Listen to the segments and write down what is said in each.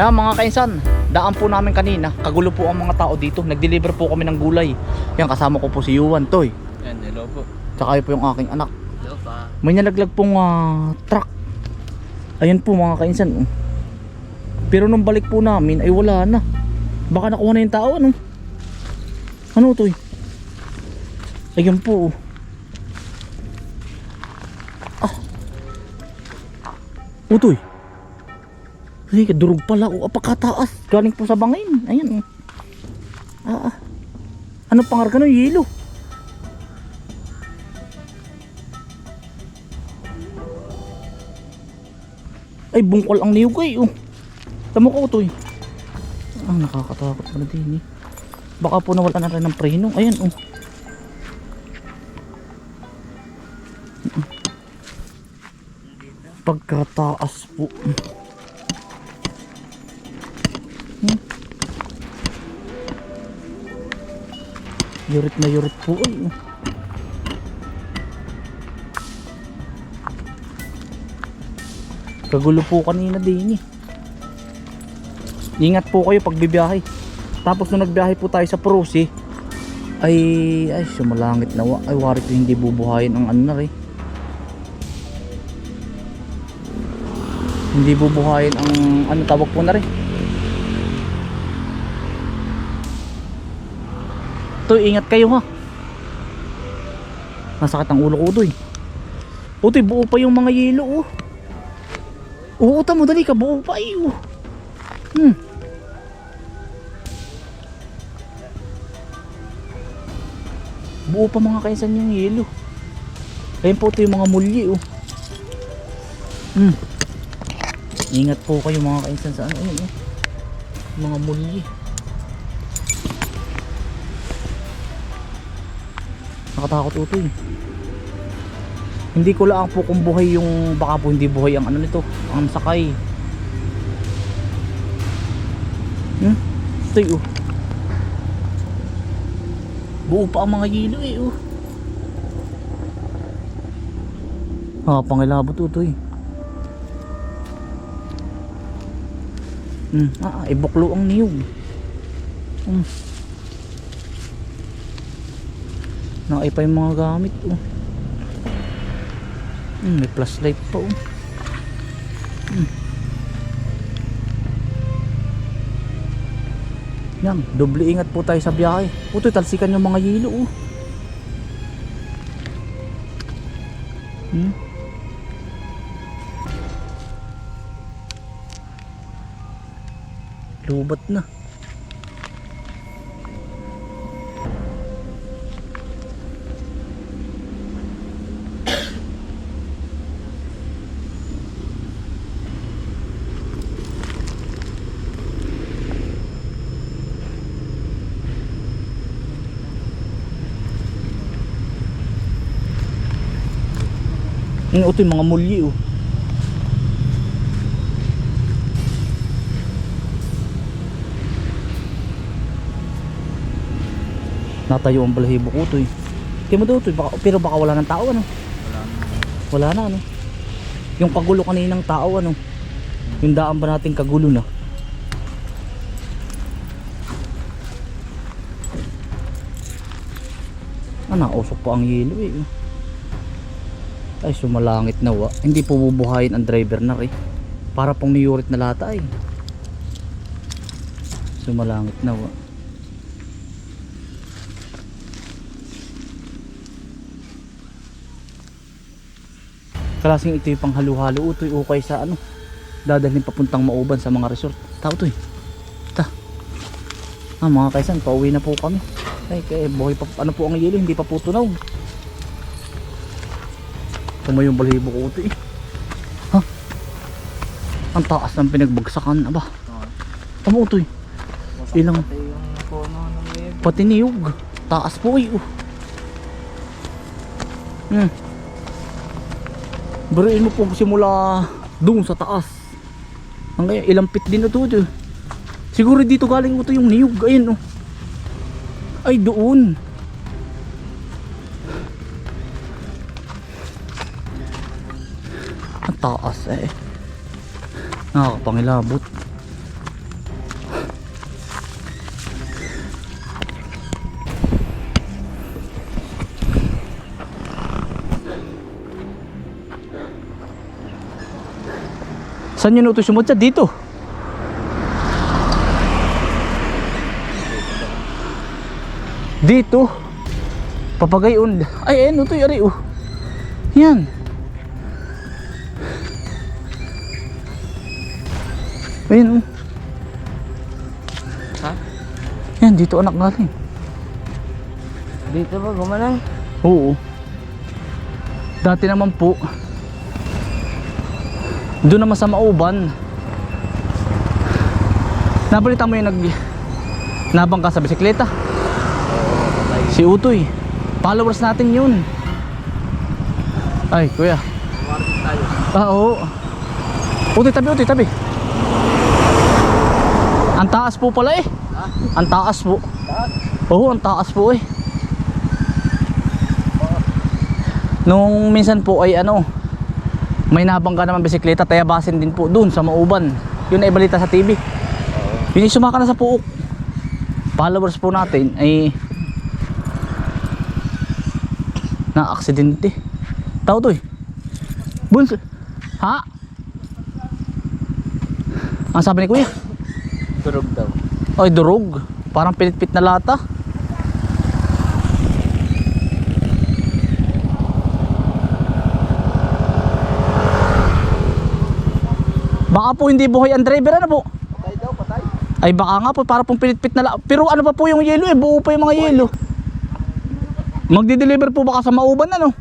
Ayan mga kainsan, daan po namin kanina. Kagulo po ang mga tao dito. Nag-deliver po kami ng gulay. Yan kasama ko po si Yuan Toy. Yan, hello po. Tsaka yun po yung aking anak. Hello pa. May nalaglag pong ah, truck. Ayan po mga kainsan. oh. Pero nung balik po namin ay wala na. Baka nakuha na yung tao ano. Ano to eh? Ayan po. oh. Ah. Utoy. Sige, durog pala. O, apakataas. Galing po sa bangin. Ayan. Ah, ah. Ano pangarga no? Yelo. Ay, bungkol ang niyog ay. Oh. Tamo ko to eh. Ah, nakakatakot pala din eh. Baka po nawala na rin ng preno. Ayan oh. Mm. Pagkataas po. Hmm. Yurit na yurit po ay. oh. Kagulo po kanina din eh. Ingat po kayo pag bibiyahe. Tapos nung nagbiyahe po tayo sa Prusi, ay ay sumalangit na. Ay wari ko hindi bubuhayin ang ano na rin. Hindi bubuhayin ang ano tawag po na rin. To ingat kayo ha. Masakit ang ulo ko doy. Utoy buo pa yung mga yelo oh. Oo, tamo dali ka buo pa eh. oh. Hmm. Buo pa mga kaisan yung yelo. Ayun po ito yung mga mulyi oh. Hmm. Ingat po kayo mga kaisan sa ano yun oh. Mga mulyi. Nakatakot ito eh. Hindi ko lang po kung buhay yung baka po hindi buhay ang ano nito, ang sakay. Hmm? Ito oh. Buo pa ang mga yelo eh oh. Ah, pangilabot ito eh. Hmm, ah, ibuklo ang niyog. Hmm. Naipay yung mga gamit oh. Hmm, may flashlight pa oh. Hmm. Yan, doble ingat po tayo sa biyahe. Puto, talsikan yung mga yelo oh. Hmm. Lubat na. Yung ito yung mga mulyi oh. Natayo ang balahibo ko to eh. Kaya mo daw to, eh, baka, pero baka wala ng tao ano. Wala na. Wala na ano. Yung kagulo kaninang tao ano. Yung daan ba nating kagulo na. Ah, nausok po ang yelo eh. Ay, sumalangit na wa. Hindi po bubuhayin ang driver na rin. Para pong niyurit na lata eh. Sumalangit na wa. Klaseng ito yung panghalu-halo utoy ukay sa ano. Dadalhin papuntang mauban sa mga resort. Tao to eh. Ta. Ah, mga kaisan, pauwi na po kami. Ay, kaya buhay pa, ano po ang yelo, hindi pa po tunaw. Tama yung balahibo ko ito eh. Ha? Ang taas ng pinagbagsakan. Aba, tama ito eh. Ilang- Pati yung kono ng web. Pati niyog. Taas po eh. Oh. Hmm. Bariin mo po simula doon sa taas. Hanggang ilang pit din ito. ito. Siguro dito galing ito yung niyog. Ayun oh. Ay doon. taas eh. Nakakapangilabot. Saan yun ito sumutya? dito. Dito. Papagayon ay eh, ayun ito yari oh. Yan. Ayun oh. Ha? Yan, dito anak galing. Dito ba gumanang? Oo. Dati naman po, doon naman sa Mauban, nabalita mo yung nag nabang ka sa bisikleta. Si Utoy. Followers natin yun. Ay, kuya. Ah, oo. Utoy, tabi, utoy, tabi. Taas po pala eh. Ha? Ang taas po. Taas? Oo, ang taas po eh. Nung minsan po ay ano, may nabangga naman bisikleta, tayabasin din po doon sa Mauban. Yun ay balita sa TV. Yun ay sumaka na sa puok. Followers po natin ay na aksidente. Tao to eh. Buns. Ha? Ang sabi ni kuya? Durog daw. Ay, durog. Parang pilit-pit na lata. Baka po hindi buhay ang driver, ano po? Patay daw, patay. Ay baka nga po, para pong pilit-pit na lata. Pero ano pa po yung yelo eh, buo pa yung mga yelo. Magdi-deliver po baka sa mauban, ano?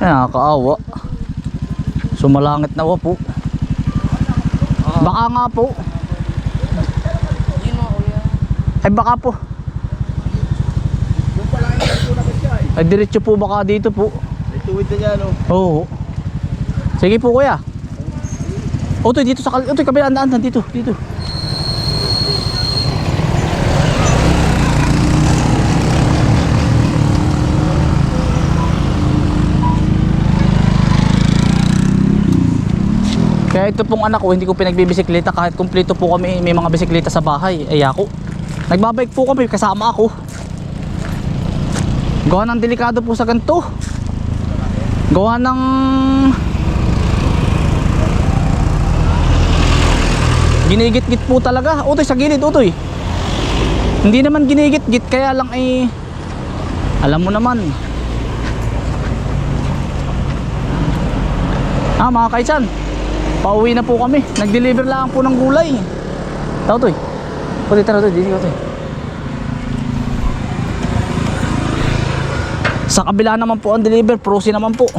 Ay, nakakaawa. Sumalangit na wa po. Baka nga po. Yun kuya. Ay baka po. Yung pala yung dito na siya eh. Ay diretso po baka dito po. May tuwid na niya, no? Oo. Sige po kuya. Otoy dito sa kal- Otoy kabilang daan dito, dito. Kaya ito pong anak ko, hindi ko pinagbibisikleta kahit kumpleto po kami, may mga bisikleta sa bahay. Ay ako. Nagbabike po kami, kasama ako. Gawa ng delikado po sa ganito. Gawa ng Ginigit-git po talaga. Utoy sa gilid, utoy. Hindi naman ginigit-git kaya lang ay alam mo naman. Ah, mga kaisan. Pauwi na po kami. Nag-deliver lang po ng gulay. Tao, utoy. Utoy, tara, utoy. Dito, utoy. Sa kabila naman po ang deliver, prosi naman po.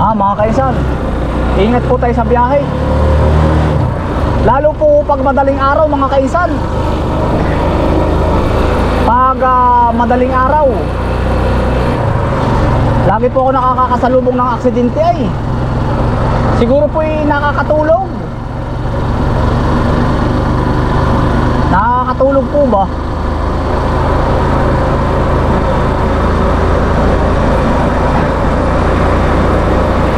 Ah, mga kaisan, ingat po tayo sa biyahe. Lalo po pag madaling araw, mga kaisan. Pag ah, madaling araw, lagi po ako nakakakasalubong ng aksidente ay. Siguro po ay nakakatulog. Nakakatulog po ba?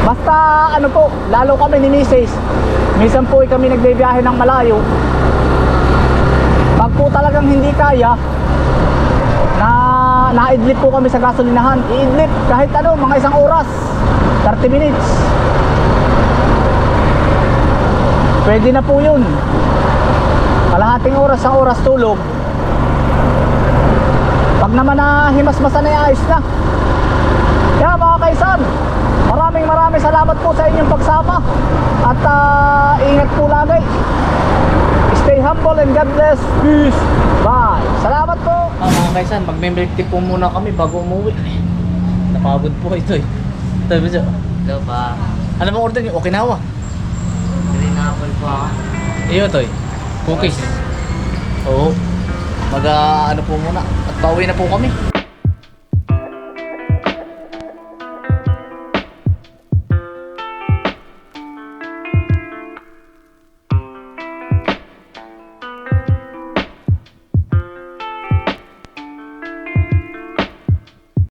Basta ano po, lalo kami ni Mrs. Minsan po ay kami nagbibiyahe ng malayo. Pag po talagang hindi kaya, na naidlip po kami sa gasolinahan. Iidlip kahit ano, mga isang oras. 30 minutes. Pwede na po yun. Kalahating oras sa oras tulog. Pag naman na himasmasan na ayos na. Kaya mga kaisan, maraming maraming salamat po sa inyong pagsama. At ah, ingat po lagi. Stay humble and God bless. Peace. Bye. Salamat po. Ah, mga kaisan, magme-milk tea po muna kami bago umuwi. Napagod po ito eh. Ito, biso. Daw ba? Ano bang order niyo? Okinawa. Green apple pa. Iyo to eh. Cookies. Oo. Mag ah, ano po muna. At pauwi na po kami.